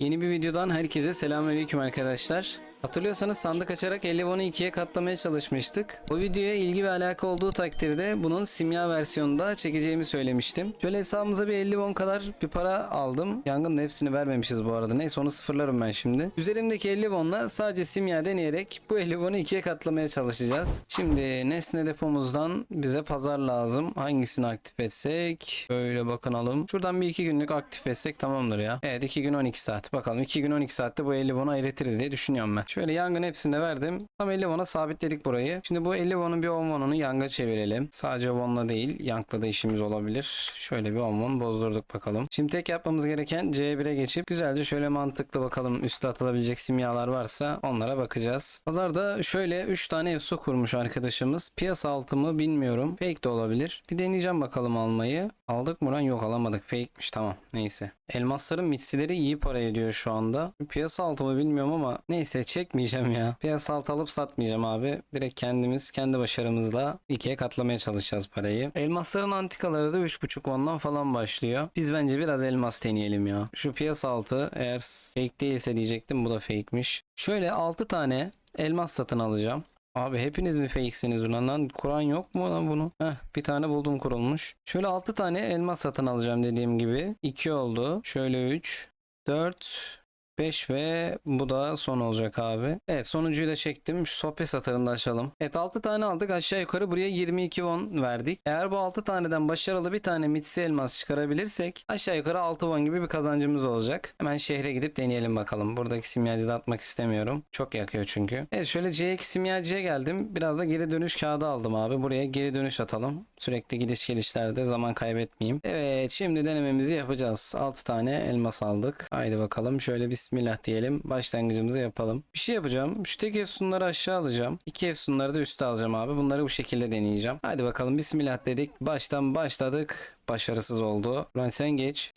Yeni bir videodan herkese selamünaleyküm arkadaşlar. Hatırlıyorsanız sandık açarak 50 won'u ikiye katlamaya çalışmıştık. Bu videoya ilgi ve alaka olduğu takdirde bunun simya versiyonunda çekeceğimi söylemiştim. Şöyle hesabımıza bir 50 won kadar bir para aldım. Yangının hepsini vermemişiz bu arada. Neyse onu sıfırlarım ben şimdi. Üzerimdeki 50 won'la sadece simya deneyerek bu 50 won'u ikiye katlamaya çalışacağız. Şimdi nesne depomuzdan bize pazar lazım. Hangisini aktif etsek? Böyle bakınalım. Şuradan bir iki günlük aktif etsek tamamdır ya. Evet 2 gün 12 saat. Bakalım 2 gün 12 saatte bu 50 won'u eritiriz diye düşünüyorum ben. Şöyle yangın hepsini de verdim. Tam 50 won'a sabitledik burayı. Şimdi bu 50 won'un bir 10 won'unu yanga çevirelim. Sadece won'la değil yankla da işimiz olabilir. Şöyle bir 10 won bozdurduk bakalım. Şimdi tek yapmamız gereken C1'e geçip güzelce şöyle mantıklı bakalım üste atılabilecek simyalar varsa onlara bakacağız. Pazarda şöyle 3 tane EFSO kurmuş arkadaşımız. Piyasa altı mı bilmiyorum. Fake de olabilir. Bir deneyeceğim bakalım almayı. Aldık mı lan? Yok alamadık. Fake'miş tamam. Neyse. Elmasların mitsileri iyi para ediyor şu anda. Piyasa altı mı bilmiyorum ama neyse çekmeyeceğim ya. Piyasa altı alıp satmayacağım abi. Direkt kendimiz kendi başarımızla ikiye katlamaya çalışacağız parayı. Elmasların antikaları da 3.5 ondan falan başlıyor. Biz bence biraz elmas deneyelim ya. Şu piyasa altı eğer fake değilse diyecektim bu da fake'miş. Şöyle 6 tane elmas satın alacağım. Abi hepiniz mi fakesiniz ulan lan? Kur'an yok mu lan bunu? Heh bir tane buldum kurulmuş. Şöyle 6 tane elmas satın alacağım dediğim gibi. 2 oldu. Şöyle 3, 4, 5 ve bu da son olacak abi. Evet sonuncuyu da çektim. Şu sohbet satırını da açalım. Evet 6 tane aldık. Aşağı yukarı buraya 22 won verdik. Eğer bu 6 taneden başarılı bir tane mitsi elmas çıkarabilirsek aşağı yukarı 6 won gibi bir kazancımız olacak. Hemen şehre gidip deneyelim bakalım. Buradaki simyacıda atmak istemiyorum. Çok yakıyor çünkü. Evet şöyle C2 simyacıya geldim. Biraz da geri dönüş kağıdı aldım abi. Buraya geri dönüş atalım. Sürekli gidiş gelişlerde zaman kaybetmeyeyim. Evet şimdi denememizi yapacağız. 6 tane elmas aldık. Haydi bakalım şöyle bismillah diyelim. Başlangıcımızı yapalım. Bir şey yapacağım. Şu tek efsunları aşağı alacağım. İki efsunları da üste alacağım abi. Bunları bu şekilde deneyeceğim. Haydi bakalım bismillah dedik. Baştan başladık. Başarısız oldu. Lan sen geç.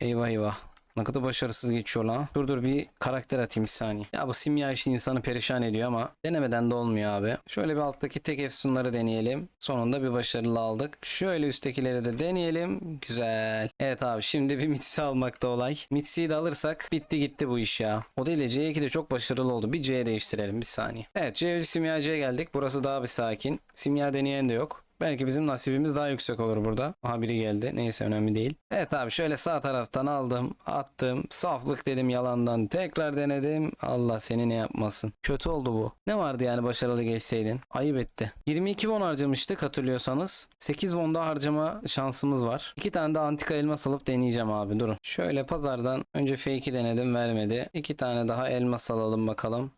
Eyvah eyvah. Ne kadar başarısız geçiyor lan. Dur dur bir karakter atayım bir saniye. Ya bu simya işi insanı perişan ediyor ama denemeden de olmuyor abi. Şöyle bir alttaki tek efsunları deneyelim. Sonunda bir başarılı aldık. Şöyle üsttekileri de deneyelim. Güzel. Evet abi şimdi bir Mitsi almakta olay. Mitsi'yi de alırsak bitti gitti bu iş ya. O değil de C2 de çok başarılı oldu. Bir C değiştirelim bir saniye. Evet C3 simyacıya geldik. Burası daha bir sakin. Simya deneyen de yok. Belki bizim nasibimiz daha yüksek olur burada. Aha biri geldi. Neyse önemli değil. Evet abi şöyle sağ taraftan aldım. Attım. Saflık dedim yalandan. Tekrar denedim. Allah seni ne yapmasın. Kötü oldu bu. Ne vardı yani başarılı geçseydin? Ayıp etti. 22 won harcamıştık hatırlıyorsanız. 8 won daha harcama şansımız var. 2 tane de antika elmas alıp deneyeceğim abi durun. Şöyle pazardan önce fake'i denedim vermedi. 2 tane daha elmas alalım bakalım.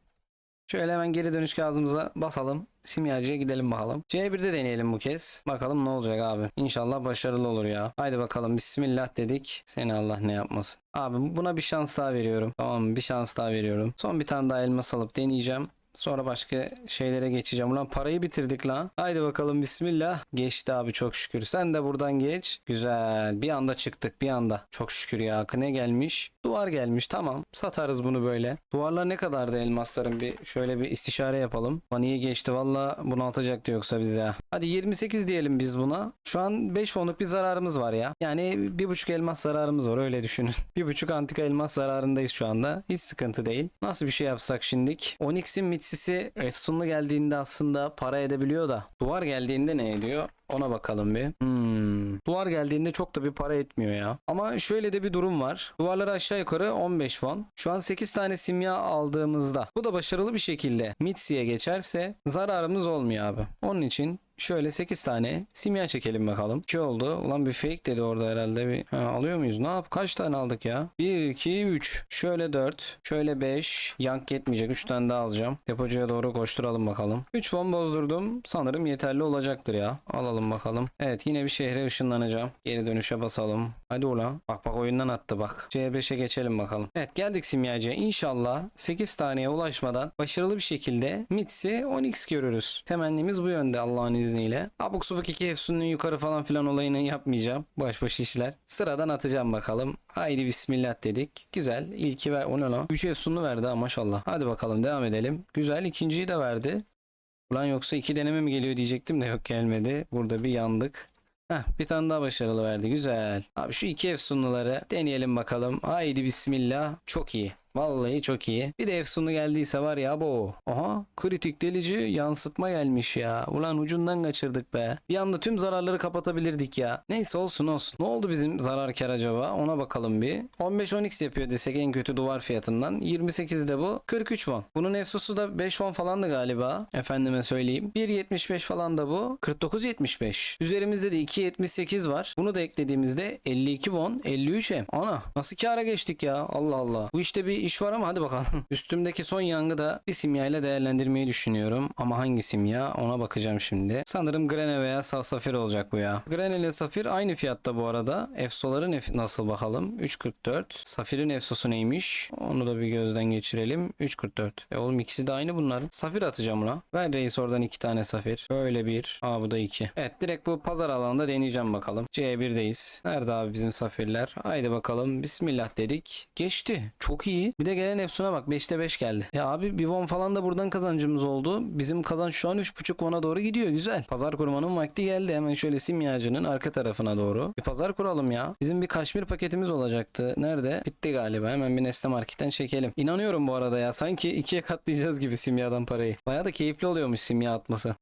Şöyle hemen geri dönüş kağıdımıza basalım. Simyacıya gidelim bakalım. C1'de deneyelim bu kez. Bakalım ne olacak abi. İnşallah başarılı olur ya. Haydi bakalım bismillah dedik. Seni Allah ne yapmasın. Abi buna bir şans daha veriyorum. Tamam? Bir şans daha veriyorum. Son bir tane daha elmas alıp deneyeceğim. Sonra başka şeylere geçeceğim. Ulan parayı bitirdik lan. Haydi bakalım bismillah. Geçti abi çok şükür. Sen de buradan geç. Güzel. Bir anda çıktık bir anda. Çok şükür ya. Ne gelmiş? Duvar gelmiş. Tamam. Satarız bunu böyle. Duvarlar ne kadardı elmasların bir şöyle bir istişare yapalım. Lan geçti. Valla bunaltacaktı yoksa bize ya. Hadi 28 diyelim biz buna. Şu an 5 fonluk bir zararımız var ya. Yani bir buçuk elmas zararımız var öyle düşünün. bir buçuk antika elmas zararındayız şu anda. Hiç sıkıntı değil. Nasıl bir şey yapsak şimdik? Onyx'in mitsisi efsunlu geldiğinde aslında para edebiliyor da. Duvar geldiğinde ne ediyor? Ona bakalım bir. Hmm. Duvar geldiğinde çok da bir para etmiyor ya. Ama şöyle de bir durum var. Duvarları aşağı yukarı 15 won. Şu an 8 tane simya aldığımızda bu da başarılı bir şekilde Mitsi'ye geçerse zararımız olmuyor abi. Onun için Şöyle 8 tane simya çekelim bakalım. 2 oldu. Ulan bir fake dedi orada herhalde. Bir... Ha, alıyor muyuz? Ne yap? Kaç tane aldık ya? 1, 2, 3. Şöyle 4. Şöyle 5. Yank yetmeyecek. 3 tane daha alacağım. Depocuya doğru koşturalım bakalım. 3 fon bozdurdum. Sanırım yeterli olacaktır ya. Alalım bakalım. Evet yine bir şehre ışınlanacağım. Geri dönüşe basalım. Hadi ulan. Bak bak oyundan attı bak. C5'e geçelim bakalım. Evet geldik simyacıya. İnşallah 8 taneye ulaşmadan başarılı bir şekilde Mitsi 10x görürüz. Temennimiz bu yönde Allah'ın izniyle. Abuk subuk iki efsunun yukarı falan filan olayını yapmayacağım. Baş baş işler. Sıradan atacağım bakalım. Haydi bismillah dedik. Güzel. İlki ver. O ne lan? 3 efsunlu verdi maşallah. Hadi bakalım devam edelim. Güzel. ikinciyi de verdi. Ulan yoksa iki deneme mi geliyor diyecektim de yok gelmedi. Burada bir yandık. Heh, bir tane daha başarılı verdi. Güzel. Abi şu iki efsunluları deneyelim bakalım. Haydi bismillah. Çok iyi. Vallahi çok iyi. Bir de efsunlu geldiyse var ya bu. Aha kritik delici yansıtma gelmiş ya. Ulan ucundan kaçırdık be. Bir anda tüm zararları kapatabilirdik ya. Neyse olsun olsun. Ne oldu bizim zarar kar acaba? Ona bakalım bir. 15-10x yapıyor desek en kötü duvar fiyatından. 28 de bu. 43 won. Bunun efsusu da 5 won falandı galiba. Efendime söyleyeyim. 1.75 falan da bu. 49.75. Üzerimizde de 2.78 var. Bunu da eklediğimizde 52 won 53 hem. Ana nasıl kâra geçtik ya? Allah Allah. Bu işte bir iş var ama hadi bakalım. Üstümdeki son yangı da bir simyayla değerlendirmeyi düşünüyorum. Ama hangi simya ona bakacağım şimdi. Sanırım Grene veya Sa- Safir olacak bu ya. Grene ile Safir aynı fiyatta bu arada. Efsoların ef- nasıl bakalım? 3.44. Safir'in efsosu neymiş? Onu da bir gözden geçirelim. 3.44. E oğlum ikisi de aynı bunların. Safir atacağım buna. Ver reis oradan iki tane safir. Böyle bir. Aa bu da iki. Evet direkt bu pazar alanında deneyeceğim bakalım. C1'deyiz. Nerede abi bizim safirler? Haydi bakalım. Bismillah dedik. Geçti. Çok iyi. Bir de gelen Efsun'a bak 5'te 5 geldi. Ya abi bir won falan da buradan kazancımız oldu. Bizim kazanç şu an 3.5 won'a doğru gidiyor. Güzel. Pazar kurmanın vakti geldi. Hemen şöyle simyacının arka tarafına doğru. Bir pazar kuralım ya. Bizim bir kaşmir paketimiz olacaktı. Nerede? Bitti galiba. Hemen bir Nesne Market'ten çekelim. İnanıyorum bu arada ya. Sanki ikiye katlayacağız gibi simyadan parayı. Baya da keyifli oluyormuş simya atması.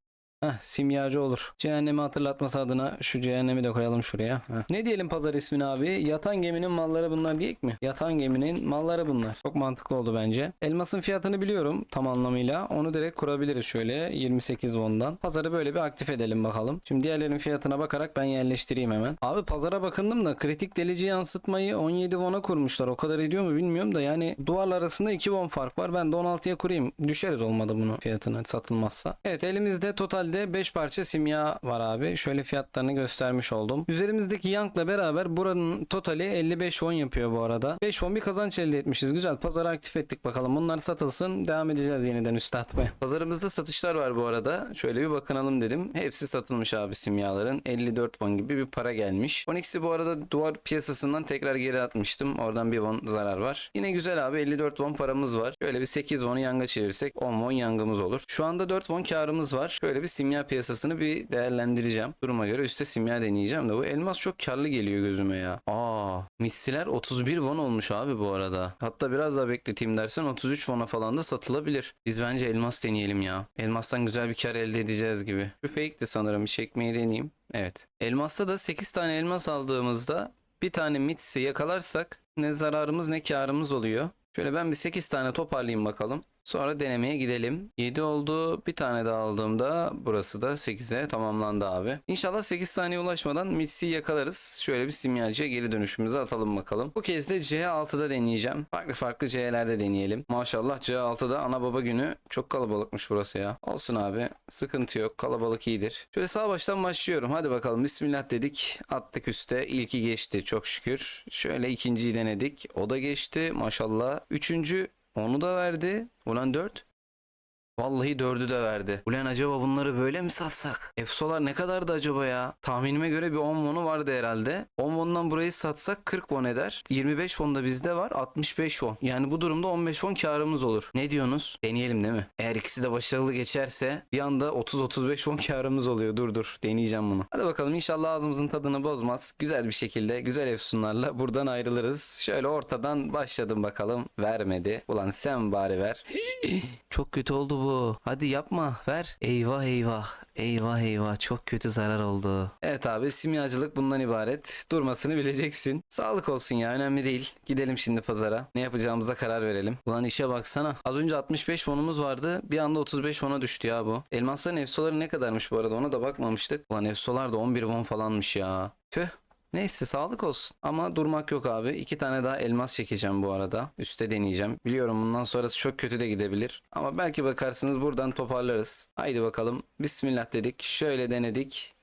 Heh, simyacı olur. Cehennemi hatırlatması adına şu cehennemi de koyalım şuraya. Heh. Ne diyelim pazar ismini abi? Yatan geminin malları bunlar diyek mi? Yatan geminin malları bunlar. Çok mantıklı oldu bence. Elmasın fiyatını biliyorum tam anlamıyla. Onu direkt kurabiliriz şöyle 28 won'dan. Pazarı böyle bir aktif edelim bakalım. Şimdi diğerlerin fiyatına bakarak ben yerleştireyim hemen. Abi pazara bakındım da kritik delici yansıtmayı 17 won'a kurmuşlar. O kadar ediyor mu bilmiyorum da yani duvarlar arasında 2 won fark var. Ben de 16'ya kurayım. Düşeriz olmadı bunun fiyatını satılmazsa. Evet elimizde totalde 5 parça simya var abi. Şöyle fiyatlarını göstermiş oldum. Üzerimizdeki yankla beraber buranın totali 55 won yapıyor bu arada. 5 won bir kazanç elde etmişiz. Güzel. Pazarı aktif ettik bakalım. Bunlar satılsın. Devam edeceğiz yeniden üste atmaya. Pazarımızda satışlar var bu arada. Şöyle bir bakınalım dedim. Hepsi satılmış abi simyaların. 54 won gibi bir para gelmiş. Onyx'i bu arada duvar piyasasından tekrar geri atmıştım. Oradan bir won zarar var. Yine güzel abi 54 won paramız var. Şöyle bir 8 won'u yanga çevirsek 10 won yangımız olur. Şu anda 4 won karımız var. Şöyle bir simya piyasasını bir değerlendireceğim. Duruma göre üstte simya deneyeceğim de bu elmas çok karlı geliyor gözüme ya. Aa, missiler 31 won olmuş abi bu arada. Hatta biraz daha bekleteyim dersen 33 won'a falan da satılabilir. Biz bence elmas deneyelim ya. Elmastan güzel bir kar elde edeceğiz gibi. Şu fake de sanırım bir çekmeyi deneyeyim. Evet. Elmasta da 8 tane elmas aldığımızda bir tane mitsi yakalarsak ne zararımız ne karımız oluyor. Şöyle ben bir 8 tane toparlayayım bakalım. Sonra denemeye gidelim. 7 oldu. Bir tane daha aldığımda burası da 8'e tamamlandı abi. İnşallah 8 saniye ulaşmadan Mitsi yakalarız. Şöyle bir simyacıya geri dönüşümüzü atalım bakalım. Bu kez de C6'da deneyeceğim. Farklı farklı C'lerde deneyelim. Maşallah C6'da ana baba günü çok kalabalıkmış burası ya. Olsun abi. Sıkıntı yok. Kalabalık iyidir. Şöyle sağ baştan başlıyorum. Hadi bakalım. Bismillah dedik. Attık üste. İlki geçti çok şükür. Şöyle ikinciyi denedik. O da geçti. Maşallah. Üçüncü onu da verdi. Ulan 4. Vallahi dördü de verdi. Ulan acaba bunları böyle mi satsak? Efsolar ne kadardı acaba ya? Tahminime göre bir 10 won'u vardı herhalde. 10 won'dan burayı satsak 40 won eder. 25 won da bizde var. 65 won. Yani bu durumda 15 won karımız olur. Ne diyorsunuz? Deneyelim değil mi? Eğer ikisi de başarılı geçerse bir anda 30-35 won karımız oluyor. Dur dur deneyeceğim bunu. Hadi bakalım inşallah ağzımızın tadını bozmaz. Güzel bir şekilde güzel efsunlarla buradan ayrılırız. Şöyle ortadan başladım bakalım. Vermedi. Ulan sen bari ver. Çok kötü oldu bu. Hadi yapma ver. Eyvah eyvah. Eyvah eyvah çok kötü zarar oldu. Evet abi simyacılık bundan ibaret. Durmasını bileceksin. Sağlık olsun ya önemli değil. Gidelim şimdi pazara. Ne yapacağımıza karar verelim. Ulan işe baksana. Az önce 65 fonumuz vardı. Bir anda 35 fona düştü ya bu. Elmasların efsoları ne kadarmış bu arada ona da bakmamıştık. Ulan efsolar da 11 fon falanmış ya. Tüh. Neyse sağlık olsun. Ama durmak yok abi. İki tane daha elmas çekeceğim bu arada. Üste deneyeceğim. Biliyorum bundan sonrası çok kötü de gidebilir. Ama belki bakarsınız buradan toparlarız. Haydi bakalım. Bismillah dedik. Şöyle denedik.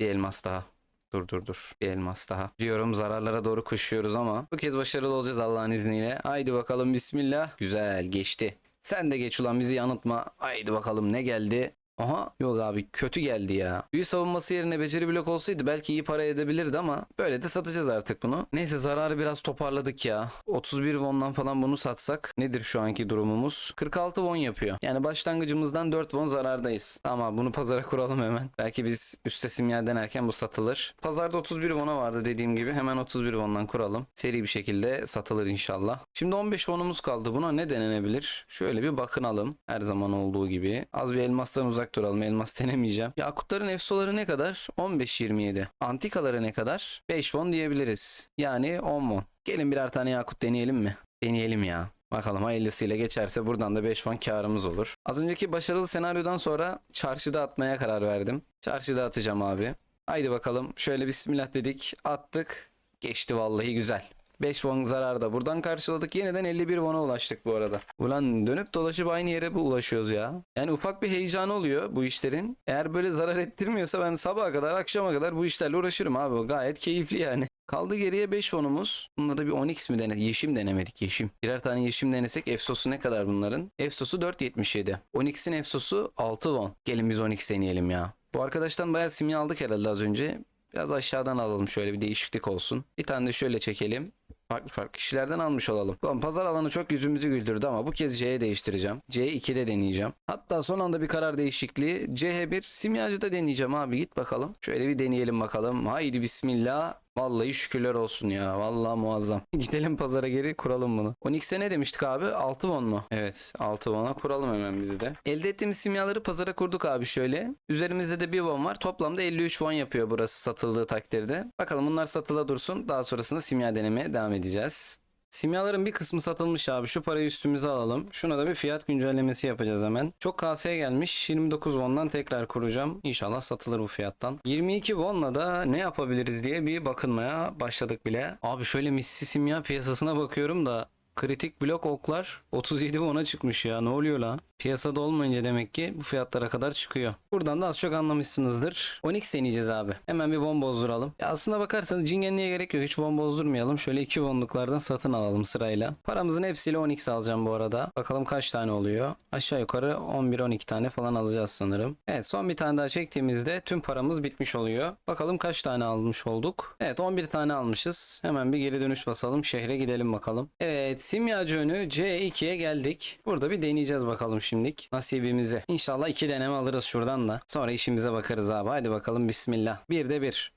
Bir elmas daha. Dur dur dur. Bir elmas daha. Biliyorum zararlara doğru koşuyoruz ama bu kez başarılı olacağız Allah'ın izniyle. Haydi bakalım bismillah. Güzel geçti. Sen de geç ulan bizi yanıltma. Haydi bakalım ne geldi? Aha yok abi kötü geldi ya. Büyü savunması yerine beceri blok olsaydı belki iyi para edebilirdi ama böyle de satacağız artık bunu. Neyse zararı biraz toparladık ya. 31 won'dan falan bunu satsak nedir şu anki durumumuz? 46 won yapıyor. Yani başlangıcımızdan 4 won zarardayız. Tamam bunu pazara kuralım hemen. Belki biz üste simya denerken bu satılır. Pazarda 31 won'a vardı dediğim gibi. Hemen 31 won'dan kuralım. Seri bir şekilde satılır inşallah. Şimdi 15 won'umuz kaldı. Buna ne denenebilir? Şöyle bir bakınalım. Her zaman olduğu gibi. Az bir elmastan uzak duralım. Elmas denemeyeceğim. Yakutların efsoları ne kadar? 15-27. Antikaları ne kadar? 5 won diyebiliriz. Yani 10 won. Gelin birer tane yakut deneyelim mi? Deneyelim ya. Bakalım hayırlısıyla geçerse buradan da 5 won karımız olur. Az önceki başarılı senaryodan sonra çarşıda atmaya karar verdim. Çarşıda atacağım abi. Haydi bakalım. Şöyle bismillah dedik. Attık. Geçti vallahi güzel. 5 won zarar da buradan karşıladık. Yeniden 51 won'a ulaştık bu arada. Ulan dönüp dolaşıp aynı yere bu ulaşıyoruz ya. Yani ufak bir heyecanı oluyor bu işlerin. Eğer böyle zarar ettirmiyorsa ben sabaha kadar akşama kadar bu işlerle uğraşırım abi. Gayet keyifli yani. Kaldı geriye 5 fonumuz. Bunda da bir 10x mi denedik? Yeşim denemedik yeşim. Birer tane yeşim denesek efsosu ne kadar bunların? Efsosu 4.77. 10x'in efsosu 6 won. Gelin biz 10x deneyelim ya. Bu arkadaştan bayağı simya aldık herhalde az önce. Biraz aşağıdan alalım şöyle bir değişiklik olsun. Bir tane de şöyle çekelim. Farklı farklı kişilerden almış olalım. Ulan pazar alanı çok yüzümüzü güldürdü ama bu kez C'ye değiştireceğim. C2'de deneyeceğim. Hatta son anda bir karar değişikliği. CH1 simyacıda deneyeceğim abi git bakalım. Şöyle bir deneyelim bakalım. Haydi bismillah. Vallahi şükürler olsun ya. Vallahi muazzam. Gidelim pazara geri kuralım bunu. Onyx'e ne demiştik abi? 6 won mu? Evet 6 won'a kuralım hemen bizi de. Elde ettiğimiz simyaları pazara kurduk abi şöyle. Üzerimizde de bir won var. Toplamda 53 won yapıyor burası satıldığı takdirde. Bakalım bunlar satıla dursun. Daha sonrasında simya denemeye devam edeceğiz. Simyaların bir kısmı satılmış abi. Şu parayı üstümüze alalım. Şuna da bir fiyat güncellemesi yapacağız hemen. Çok kaseye gelmiş. 29 won'dan tekrar kuracağım. İnşallah satılır bu fiyattan. 22 won'la da ne yapabiliriz diye bir bakınmaya başladık bile. Abi şöyle missi simya piyasasına bakıyorum da kritik blok oklar 37 won'a çıkmış ya. Ne oluyor lan? Piyasada olmayınca demek ki bu fiyatlara kadar çıkıyor. Buradan da az çok anlamışsınızdır. Onyx deneyeceğiz abi. Hemen bir won bozduralım. Ya aslına bakarsanız cingenliğe gerek yok. Hiç won bozdurmayalım. Şöyle 2 wonluklardan satın alalım sırayla. Paramızın hepsiyle Onyx alacağım bu arada. Bakalım kaç tane oluyor. Aşağı yukarı 11-12 tane falan alacağız sanırım. Evet son bir tane daha çektiğimizde tüm paramız bitmiş oluyor. Bakalım kaç tane almış olduk. Evet 11 tane almışız. Hemen bir geri dönüş basalım. Şehre gidelim bakalım. Evet simyacı önü C2'ye geldik. Burada bir deneyeceğiz bakalım şimdilik. Nasibimizi. İnşallah iki deneme alırız şuradan da. Sonra işimize bakarız abi. Hadi bakalım bismillah. Bir de bir.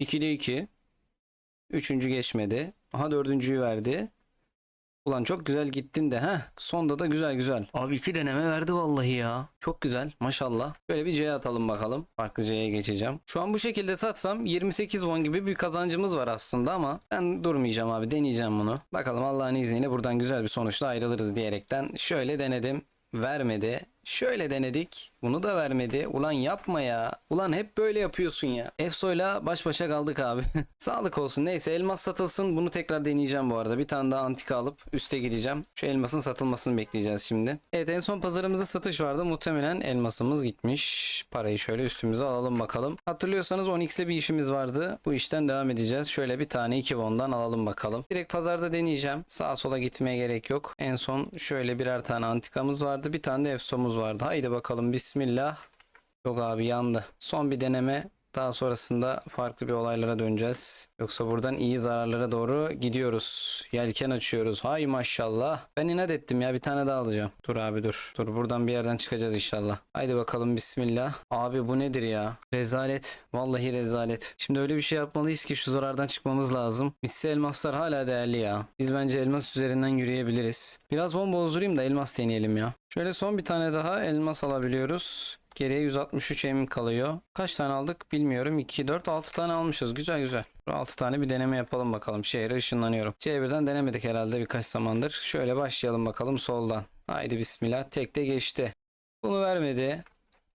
2'de 2. Üçüncü geçmedi. Aha dördüncüyü verdi. Ulan çok güzel gittin de ha. Sonda da güzel güzel. Abi iki deneme verdi vallahi ya. Çok güzel maşallah. Böyle bir C'ye atalım bakalım. Farklı C'ye geçeceğim. Şu an bu şekilde satsam 28 won gibi bir kazancımız var aslında ama ben durmayacağım abi deneyeceğim bunu. Bakalım Allah'ın izniyle buradan güzel bir sonuçla ayrılırız diyerekten şöyle denedim. Vermedi. Şöyle denedik. Bunu da vermedi. Ulan yapma ya. Ulan hep böyle yapıyorsun ya. Efso'yla baş başa kaldık abi. Sağlık olsun. Neyse elmas satılsın. Bunu tekrar deneyeceğim bu arada. Bir tane daha antika alıp üste gideceğim. Şu elmasın satılmasını bekleyeceğiz şimdi. Evet en son pazarımızda satış vardı. Muhtemelen elmasımız gitmiş. Parayı şöyle üstümüze alalım bakalım. Hatırlıyorsanız 10x'e bir işimiz vardı. Bu işten devam edeceğiz. Şöyle bir tane 2 won'dan alalım bakalım. Direkt pazarda deneyeceğim. Sağa sola gitmeye gerek yok. En son şöyle birer tane antikamız vardı. Bir tane de efsomuz vardı. Haydi bakalım bismillah. Yok abi yandı. Son bir deneme. Daha sonrasında farklı bir olaylara döneceğiz. Yoksa buradan iyi zararlara doğru gidiyoruz. Yelken açıyoruz. Hay maşallah. Ben inat ettim ya bir tane daha alacağım. Dur abi dur. Dur buradan bir yerden çıkacağız inşallah. Haydi bakalım bismillah. Abi bu nedir ya? Rezalet. Vallahi rezalet. Şimdi öyle bir şey yapmalıyız ki şu zarardan çıkmamız lazım. Misli elmaslar hala değerli ya. Biz bence elmas üzerinden yürüyebiliriz. Biraz bomba bozdurayım da elmas deneyelim ya. Şöyle son bir tane daha elmas alabiliyoruz. Geriye 163 em kalıyor. Kaç tane aldık bilmiyorum. 2, 4, 6 tane almışız. Güzel güzel. 6 tane bir deneme yapalım bakalım. Şehre ışınlanıyorum. C1'den denemedik herhalde birkaç zamandır. Şöyle başlayalım bakalım soldan. Haydi bismillah. Tek de geçti. Bunu vermedi.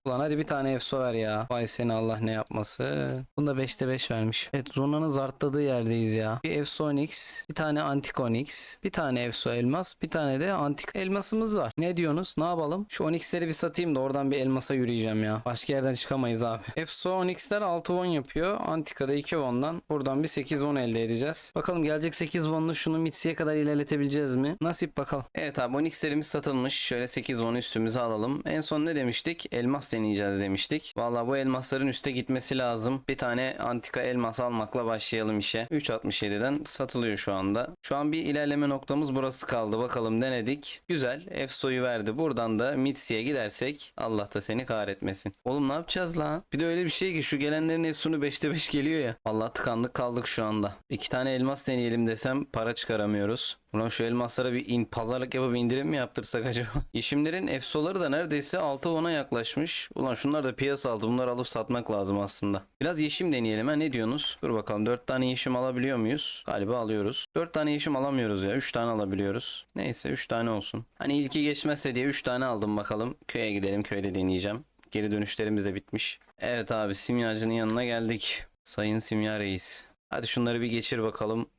Ulan hadi bir tane efso ver ya. Vay seni Allah ne yapması. Bunda 5'te 5 vermiş. Evet Zona'nın zartladığı yerdeyiz ya. Bir efso onyx, bir tane antik onyx, bir tane efso elmas, bir tane de antik elmasımız var. Ne diyorsunuz? Ne yapalım? Şu onyx'leri bir satayım da oradan bir elmasa yürüyeceğim ya. Başka yerden çıkamayız abi. Efso onyx'ler 6 won yapıyor. Antika'da 2 won'dan. Buradan bir 8 won elde edeceğiz. Bakalım gelecek 8 won'lu şunu mitsiye kadar ilerletebileceğiz mi? Nasip bakalım. Evet abi onyx'lerimiz satılmış. Şöyle 8 won üstümüze alalım. En son ne demiştik? Elmas deneyeceğiz demiştik. Valla bu elmasların üste gitmesi lazım. Bir tane antika elmas almakla başlayalım işe. 3.67'den satılıyor şu anda. Şu an bir ilerleme noktamız burası kaldı. Bakalım denedik. Güzel. Efso'yu verdi. Buradan da Mitsi'ye gidersek Allah da seni kahretmesin. Oğlum ne yapacağız la? Bir de öyle bir şey ki şu gelenlerin Efso'nu 5'te 5 geliyor ya. Allah tıkandık kaldık şu anda. İki tane elmas deneyelim desem para çıkaramıyoruz. Ulan şu elmaslara bir in, pazarlık yapıp indirim mi yaptırsak acaba? Yeşimlerin efsoları da neredeyse 6 ona yaklaşmış. Ulan şunlar da piyasa altı. Bunları alıp satmak lazım aslında. Biraz yeşim deneyelim ha ne diyorsunuz? Dur bakalım 4 tane yeşim alabiliyor muyuz? Galiba alıyoruz. 4 tane yeşim alamıyoruz ya. 3 tane alabiliyoruz. Neyse 3 tane olsun. Hani ilki geçmezse diye 3 tane aldım bakalım. Köye gidelim köyde deneyeceğim. Geri dönüşlerimiz de bitmiş. Evet abi simyacının yanına geldik. Sayın Simya Reis. Hadi şunları bir geçir bakalım.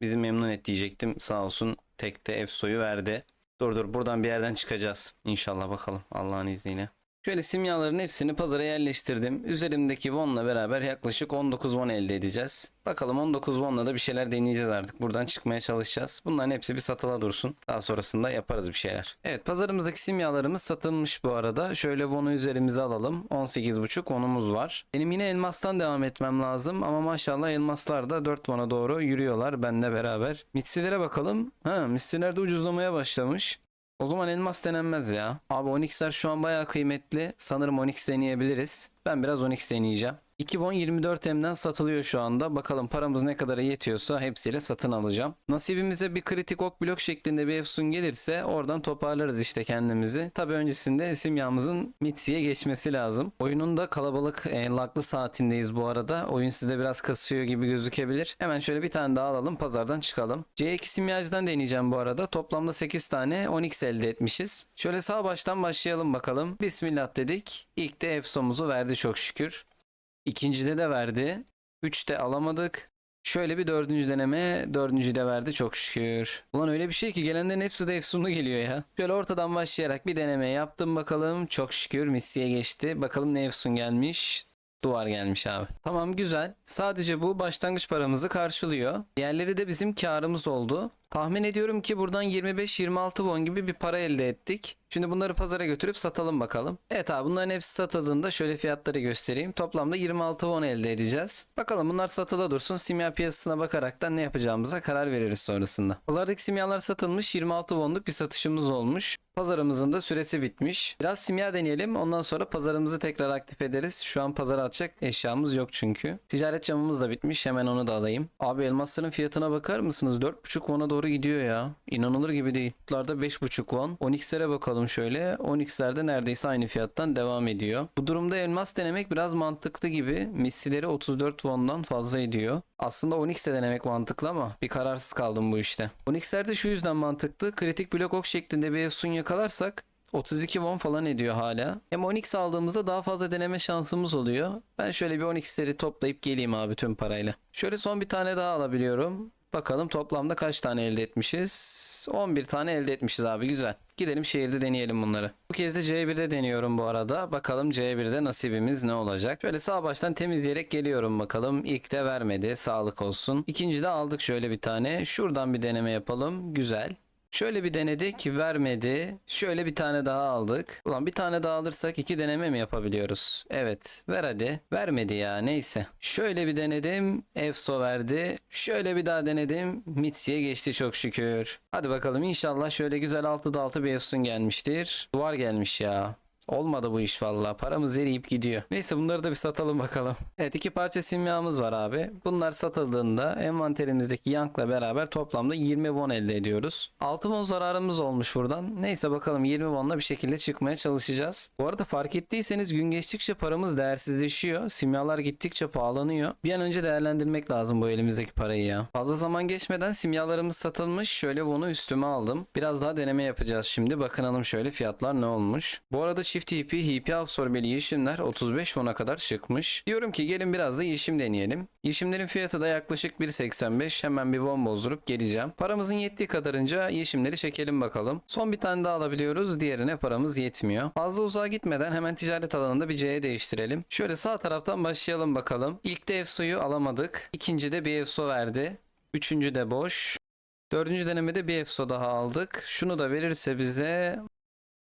Bizi memnun et diyecektim. Sağ olsun tekte Efso'yu verdi. Dur dur buradan bir yerden çıkacağız. İnşallah bakalım Allah'ın izniyle. Şöyle simyaların hepsini pazara yerleştirdim. Üzerimdeki won'la beraber yaklaşık 19 won elde edeceğiz. Bakalım 19 won'la da bir şeyler deneyeceğiz artık. Buradan çıkmaya çalışacağız. Bunların hepsi bir satıla dursun. Daha sonrasında yaparız bir şeyler. Evet pazarımızdaki simyalarımız satılmış bu arada. Şöyle won'u üzerimize alalım. 18.5 won'umuz var. Benim yine elmastan devam etmem lazım. Ama maşallah elmaslar da 4 won'a doğru yürüyorlar benle beraber. Mitsilere bakalım. Ha mitsiler de ucuzlamaya başlamış. O zaman elmas denenmez ya. Abi Onyx'ler şu an bayağı kıymetli. Sanırım Onyx deneyebiliriz. Ben biraz Onyx deneyeceğim. 2 won 24M'den satılıyor şu anda. Bakalım paramız ne kadara yetiyorsa hepsiyle satın alacağım. Nasibimize bir kritik ok blok şeklinde bir efsun gelirse oradan toparlarız işte kendimizi. Tabi öncesinde simyamızın Mitsi'ye geçmesi lazım. Oyunun da kalabalık e, laklı saatindeyiz bu arada. Oyun size biraz kasıyor gibi gözükebilir. Hemen şöyle bir tane daha alalım pazardan çıkalım. C2 simyacıdan deneyeceğim bu arada. Toplamda 8 tane Onyx elde etmişiz. Şöyle sağ baştan başlayalım bakalım. Bismillah dedik. İlk de efsomuzu verdi çok şükür. İkincide de verdi. Üçte alamadık. Şöyle bir dördüncü deneme, dördüncü de verdi çok şükür. Ulan öyle bir şey ki gelenlerin hepsi de efsunlu geliyor ya. Şöyle ortadan başlayarak bir deneme yaptım bakalım. Çok şükür missiye geçti. Bakalım ne efsun gelmiş. Duvar gelmiş abi. Tamam güzel. Sadece bu başlangıç paramızı karşılıyor. Diğerleri de bizim karımız oldu. Tahmin ediyorum ki buradan 25-26 won gibi bir para elde ettik. Şimdi bunları pazara götürüp satalım bakalım. Evet abi bunların hepsi satıldığında şöyle fiyatları göstereyim. Toplamda 26 won elde edeceğiz. Bakalım bunlar satıla dursun. Simya piyasasına bakaraktan ne yapacağımıza karar veririz sonrasında. Pazardaki simyalar satılmış. 26 wonluk bir satışımız olmuş. Pazarımızın da süresi bitmiş. Biraz simya deneyelim. Ondan sonra pazarımızı tekrar aktif ederiz. Şu an pazara atacak eşyamız yok çünkü. Ticaret camımız da bitmiş. Hemen onu da alayım. Abi elmasların fiyatına bakar mısınız? 4.5 won'a doğru gidiyor ya. İnanılır gibi değil. Kutlarda 5.5 won. Onyx'lere bakalım şöyle. Onyx'lerde neredeyse aynı fiyattan devam ediyor. Bu durumda elmas denemek biraz mantıklı gibi. Missileri 34 won'dan fazla ediyor. Aslında Onyx'e denemek mantıklı ama bir kararsız kaldım bu işte. Onyx'lerde şu yüzden mantıklı. Kritik blok ok şeklinde bir Efsun yakalarsak 32 won falan ediyor hala. Hem Onyx aldığımızda daha fazla deneme şansımız oluyor. Ben şöyle bir Onyx'leri toplayıp geleyim abi tüm parayla. Şöyle son bir tane daha alabiliyorum. Bakalım toplamda kaç tane elde etmişiz? 11 tane elde etmişiz abi güzel. Gidelim şehirde deneyelim bunları. Bu kez de C1'de deniyorum bu arada. Bakalım C1'de nasibimiz ne olacak? Şöyle sağ baştan temizleyerek geliyorum bakalım. İlk de vermedi. Sağlık olsun. İkinci de aldık şöyle bir tane. Şuradan bir deneme yapalım. Güzel. Şöyle bir denedik vermedi. Şöyle bir tane daha aldık. Ulan bir tane daha alırsak iki deneme mi yapabiliyoruz? Evet ver hadi. Vermedi ya neyse. Şöyle bir denedim. Efso verdi. Şöyle bir daha denedim. Mitsi'ye geçti çok şükür. Hadi bakalım inşallah şöyle güzel altı da altı bir Efsun gelmiştir. Duvar gelmiş ya. Olmadı bu iş valla. Paramız eriyip gidiyor. Neyse bunları da bir satalım bakalım. Evet iki parça simyamız var abi. Bunlar satıldığında envanterimizdeki yankla beraber toplamda 20 won elde ediyoruz. 6 won zararımız olmuş buradan. Neyse bakalım 20 wonla bir şekilde çıkmaya çalışacağız. Bu arada fark ettiyseniz gün geçtikçe paramız değersizleşiyor. Simyalar gittikçe pahalanıyor. Bir an önce değerlendirmek lazım bu elimizdeki parayı ya. Fazla zaman geçmeden simyalarımız satılmış. Şöyle bunu üstüme aldım. Biraz daha deneme yapacağız şimdi. Bakınalım şöyle fiyatlar ne olmuş. Bu arada çift TP, HP absorbeli yeşimler 35 won'a kadar çıkmış. Diyorum ki gelin biraz da yeşim deneyelim. Yeşimlerin fiyatı da yaklaşık 1.85. Hemen bir bomba bozdurup geleceğim. Paramızın yettiği kadarınca yeşimleri çekelim bakalım. Son bir tane daha alabiliyoruz. Diğerine paramız yetmiyor. Fazla uzağa gitmeden hemen ticaret alanında bir C'ye değiştirelim. Şöyle sağ taraftan başlayalım bakalım. İlk de EFSO'yu alamadık. İkinci de bir EFSO verdi. Üçüncü de boş. Dördüncü denemede bir EFSO daha aldık. Şunu da verirse bize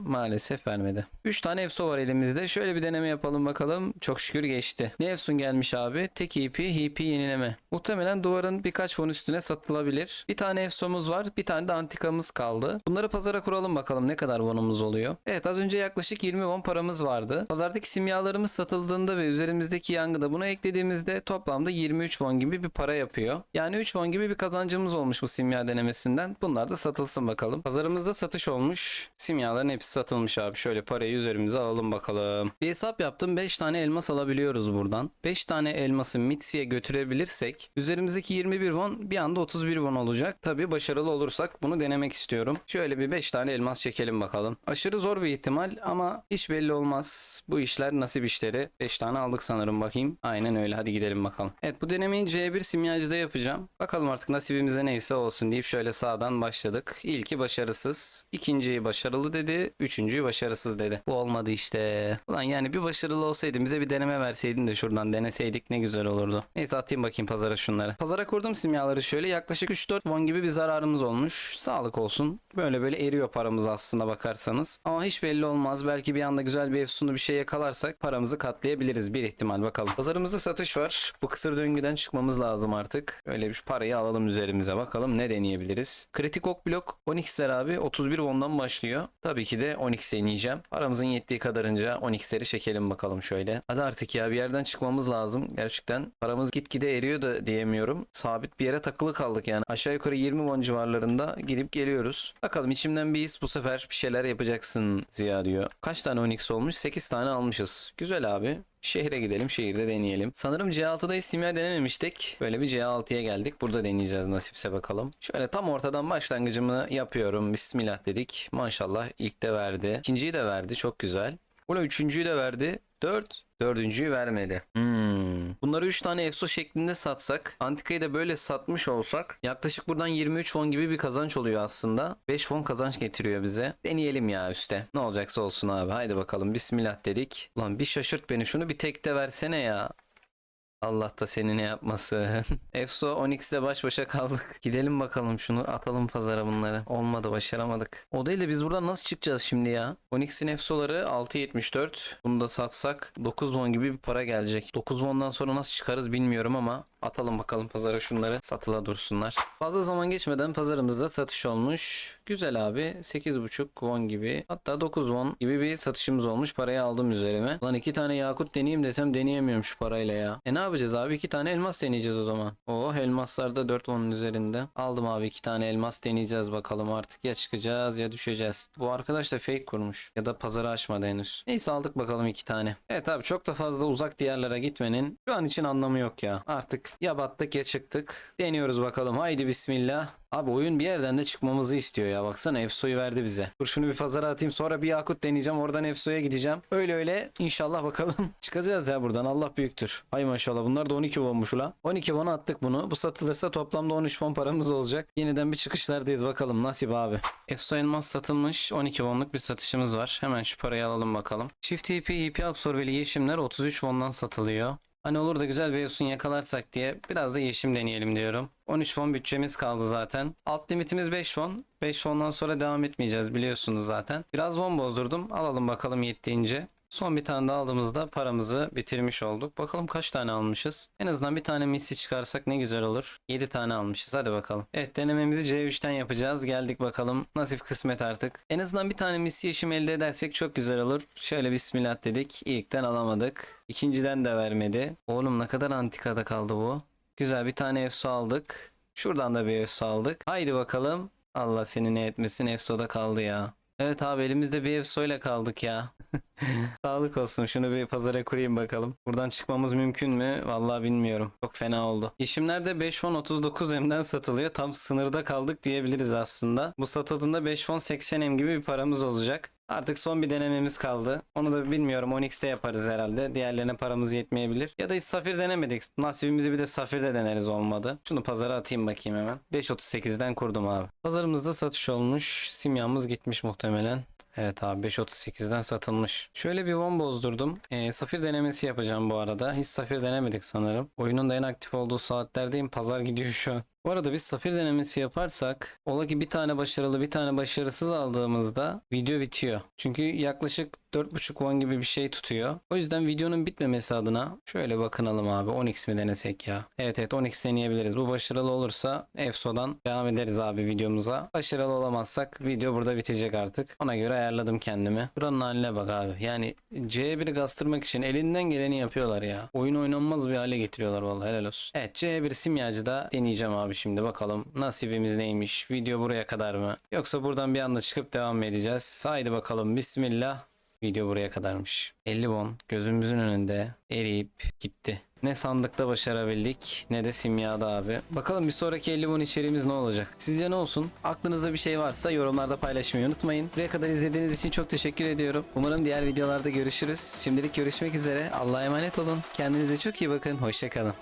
Maalesef vermedi. 3 tane EFSO var elimizde. Şöyle bir deneme yapalım bakalım. Çok şükür geçti. Ne EFSO'n gelmiş abi? Tek EP, HP yenileme. Muhtemelen duvarın birkaç fon üstüne satılabilir. Bir tane EFSO'muz var. Bir tane de antikamız kaldı. Bunları pazara kuralım bakalım ne kadar vonumuz oluyor. Evet az önce yaklaşık 20 won paramız vardı. Pazardaki simyalarımız satıldığında ve üzerimizdeki yangında bunu eklediğimizde toplamda 23 won gibi bir para yapıyor. Yani 3 won gibi bir kazancımız olmuş bu simya denemesinden. Bunlar da satılsın bakalım. Pazarımızda satış olmuş. Simyaların hepsi satılmış abi. Şöyle parayı üzerimize alalım bakalım. Bir hesap yaptım. 5 tane elmas alabiliyoruz buradan. 5 tane elması Mitsi'ye götürebilirsek üzerimizdeki 21 won bir anda 31 won olacak. Tabi başarılı olursak bunu denemek istiyorum. Şöyle bir 5 tane elmas çekelim bakalım. Aşırı zor bir ihtimal ama hiç belli olmaz. Bu işler nasip işleri. 5 tane aldık sanırım bakayım. Aynen öyle hadi gidelim bakalım. Evet bu denemeyi C1 simyacıda yapacağım. Bakalım artık nasibimize neyse olsun deyip şöyle sağdan başladık. İlki başarısız. ikinciyi başarılı dedi. Üçüncüyü başarısız dedi. Bu olmadı işte. Ulan yani bir başarılı olsaydı bize bir deneme verseydin de şuradan deneseydik ne güzel olurdu. Neyse atayım bakayım pazara şunları. Pazara kurdum simyaları şöyle. Yaklaşık 3-4 won gibi bir zararımız olmuş. Sağlık olsun. Böyle böyle eriyor paramız aslında bakarsanız. Ama hiç belli olmaz. Belki bir anda güzel bir efsunu bir şey yakalarsak paramızı katlayabiliriz. Bir ihtimal bakalım. Pazarımızda satış var. Bu kısır döngüden çıkmamız lazım artık. Öyle bir şu parayı alalım üzerimize. Bakalım ne deneyebiliriz. Kritik ok blok 12'ler abi 31 won'dan başlıyor. Tabii ki de 12 deneyeceğim. Paramızın yettiği kadarınca 12'leri çekelim bakalım şöyle. Hadi artık ya bir yerden çıkmamız lazım. Gerçekten paramız gitgide eriyor da diyemiyorum. Sabit bir yere takılı kaldık yani. Aşağı yukarı 20 won civarlarında gidip geliyoruz. Bakalım içimden bir his bu sefer bir şeyler yapacaksın Ziya diyor. Kaç tane 12 olmuş? 8 tane almışız. Güzel abi. Şehre gidelim, şehirde deneyelim. Sanırım C6'da simya denememiştik. Böyle bir C6'ya geldik. Burada deneyeceğiz nasipse bakalım. Şöyle tam ortadan başlangıcımı yapıyorum. Bismillah dedik. Maşallah ilk de verdi. İkinciyi de verdi. Çok güzel. Ulan üçüncüyü de verdi. 4. Dördüncüyü vermedi. Hmm. Bunları 3 tane EFSO şeklinde satsak, Antika'yı da böyle satmış olsak yaklaşık buradan 23 won gibi bir kazanç oluyor aslında. 5 won kazanç getiriyor bize. Deneyelim ya üste. Ne olacaksa olsun abi. Haydi bakalım. Bismillah dedik. Ulan bir şaşırt beni. Şunu bir tekte versene ya. Allah da seni ne yapmasın. Efso Onyx'le baş başa kaldık. Gidelim bakalım şunu atalım pazara bunları. Olmadı başaramadık. O değil de biz buradan nasıl çıkacağız şimdi ya? Onyx'in Efso'ları 6.74. Bunu da satsak 9 won gibi bir para gelecek. 9 won'dan sonra nasıl çıkarız bilmiyorum ama atalım bakalım pazara şunları. Satıla dursunlar. Fazla zaman geçmeden pazarımızda satış olmuş. Güzel abi. 8.5 won gibi. Hatta 9 won gibi bir satışımız olmuş. Parayı aldım üzerime. Lan iki tane yakut deneyeyim desem deneyemiyorum şu parayla ya. E ne yapacağız abi? İki tane elmas deneyeceğiz o zaman. Oh elmaslar da 4 won'un üzerinde. Aldım abi iki tane elmas deneyeceğiz bakalım artık. Ya çıkacağız ya düşeceğiz. Bu arkadaş da fake kurmuş. Ya da pazarı açmadı henüz. Neyse aldık bakalım iki tane. Evet abi çok da fazla uzak diyarlara gitmenin şu an için anlamı yok ya. Artık ya battık ya çıktık. Deniyoruz bakalım. Haydi bismillah. Abi oyun bir yerden de çıkmamızı istiyor ya. Baksana Efso'yu verdi bize. Dur şunu bir pazara atayım. Sonra bir Yakut deneyeceğim. Oradan Efso'ya gideceğim. Öyle öyle inşallah bakalım. Çıkacağız ya buradan. Allah büyüktür. Ay maşallah. Bunlar da 12 wonmuş ula. 12 won attık bunu. Bu satılırsa toplamda 13 won paramız olacak. Yeniden bir çıkışlardayız. Bakalım nasip abi. Efso elmas satılmış. 12 wonluk bir satışımız var. Hemen şu parayı alalım bakalım. Çift TP, EP absorbeli yeşimler 33 wondan satılıyor. Hani olur da güzel bir Efsun yakalarsak diye biraz da yeşim deneyelim diyorum. 13 won bütçemiz kaldı zaten. Alt limitimiz 5 won. 5 wondan sonra devam etmeyeceğiz biliyorsunuz zaten. Biraz won bozdurdum. Alalım bakalım yettiğince. Son bir tane daha aldığımızda paramızı bitirmiş olduk. Bakalım kaç tane almışız. En azından bir tane misli çıkarsak ne güzel olur. 7 tane almışız. Hadi bakalım. Evet denememizi C3'ten yapacağız. Geldik bakalım. Nasip kısmet artık. En azından bir tane misli yeşim elde edersek çok güzel olur. Şöyle bismillah dedik. İlkten alamadık. İkinciden de vermedi. Oğlum ne kadar antikada kaldı bu. Güzel bir tane efso aldık. Şuradan da bir efso aldık. Haydi bakalım. Allah seni ne etmesin efsoda kaldı ya. Evet abi elimizde bir efso ile kaldık ya. Sağlık olsun. Şunu bir pazara kurayım bakalım. Buradan çıkmamız mümkün mü? Vallahi bilmiyorum. Çok fena oldu. Yeşimlerde 5 fon 39 M'den satılıyor. Tam sınırda kaldık diyebiliriz aslında. Bu satıldığında 5 fon 80 M gibi bir paramız olacak. Artık son bir denememiz kaldı. Onu da bilmiyorum. Onyx'te yaparız herhalde. Diğerlerine paramız yetmeyebilir. Ya da hiç safir denemedik. Nasibimizi bir de safirde deneriz olmadı. Şunu pazara atayım bakayım hemen. 5.38'den kurdum abi. Pazarımızda satış olmuş. Simyamız gitmiş muhtemelen. Evet abi 5.38'den satılmış. Şöyle bir won bozdurdum. Ee, safir denemesi yapacağım bu arada. Hiç safir denemedik sanırım. Oyunun da en aktif olduğu saatlerdeyim. Pazar gidiyor şu an. Bu arada biz safir denemesi yaparsak ola ki bir tane başarılı bir tane başarısız aldığımızda video bitiyor. Çünkü yaklaşık 4.5 won gibi bir şey tutuyor. O yüzden videonun bitmemesi adına şöyle bakınalım abi 10x mi denesek ya. Evet evet 10x deneyebiliriz. Bu başarılı olursa EFSO'dan devam ederiz abi videomuza. Başarılı olamazsak video burada bitecek artık. Ona göre ayarladım kendimi. Buranın haline bak abi. Yani C1'i gastırmak için elinden geleni yapıyorlar ya. Oyun oynanmaz bir hale getiriyorlar vallahi helal olsun. Evet C1 simyacıda deneyeceğim abi şimdi bakalım nasibimiz neymiş. Video buraya kadar mı? Yoksa buradan bir anda çıkıp devam edeceğiz? Haydi bakalım bismillah. Video buraya kadarmış. 50 won gözümüzün önünde eriyip gitti. Ne sandıkta başarabildik ne de simyada abi. Bakalım bir sonraki 50 won içeriğimiz ne olacak? Sizce ne olsun? Aklınızda bir şey varsa yorumlarda paylaşmayı unutmayın. Buraya kadar izlediğiniz için çok teşekkür ediyorum. Umarım diğer videolarda görüşürüz. Şimdilik görüşmek üzere. Allah'a emanet olun. Kendinize çok iyi bakın. Hoşçakalın.